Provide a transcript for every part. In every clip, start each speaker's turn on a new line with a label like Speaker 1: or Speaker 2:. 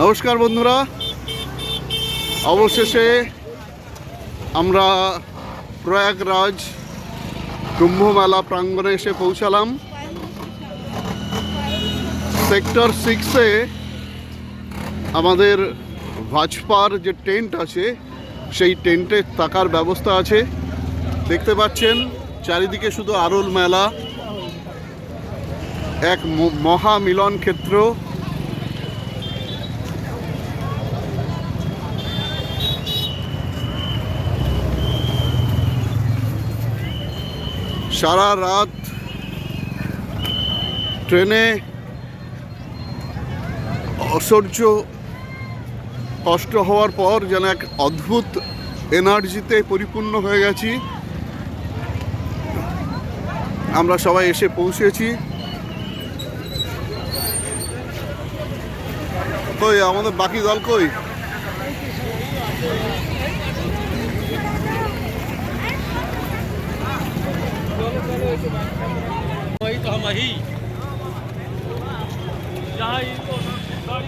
Speaker 1: নমস্কার বন্ধুরা। অবশেষে আমরা প্রয়াগরাজ কুম্ভ মেলা প্রাঙ্গণে এসে পৌঁছালাম। সেক্টর সিক্সে আমাদের ভাজপার যে টেন্ট আছে, সেই টেন্টে থাকার ব্যবস্থা আছে। দেখতে পাচ্ছেন, চারিদিকে শুধু আরল মেলা, এক মহা মিলন ক্ষেত্র। সারা রাত ট্রেনে অসহ্য কষ্ট হওয়ার পর যেন এক অদ্ভুত এনার্জিতে পরিপূর্ণ হয়ে গেছি। আমরা সবাই এসে পৌঁছেছি কই আমাদের বাকি দল কই
Speaker 2: वही तो हम ही यहाँ इनको गाड़ी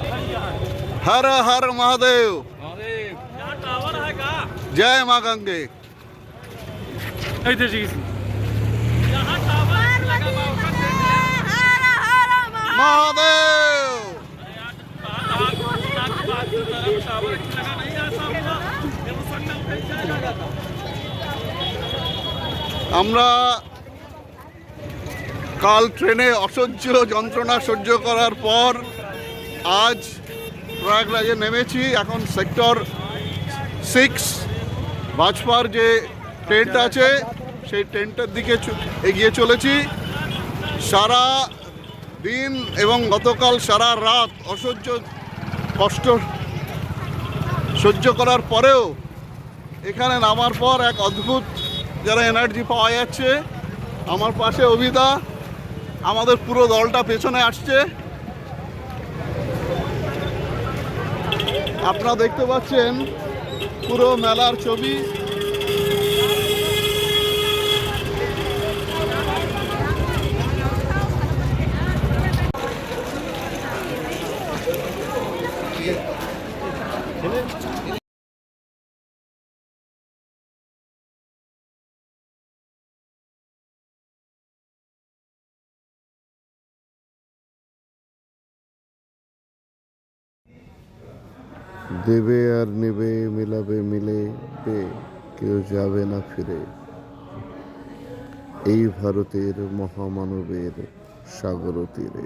Speaker 1: আমরা কাল ট্রেনে অসহ্য যন্ত্রণা সহ্য করার পর আজ প্রয়াগরাজে নেমেছি। এখন সেক্টর সিক্স, বাজপার যে টেন্ট আছে সেই টেন্টের দিকে এগিয়ে চলেছি। সারা দিন এবং গতকাল সারা রাত অসহ্য কষ্ট সহ্য করার পরেও এখানে নামার পর এক অদ্ভুত যারা এনার্জি পাওয়া যাচ্ছে। আমার পাশে অভিদা, আমাদের পুরো দলটা পেছনে আসছে। আপনারা দেখতে পাচ্ছেন পুরো মেলার ছবি। দেবে আর নেবে মিলাবে মিলে কেউ যাবে না ফিরে। এই ভারতের মহামানবের সাগর তীরে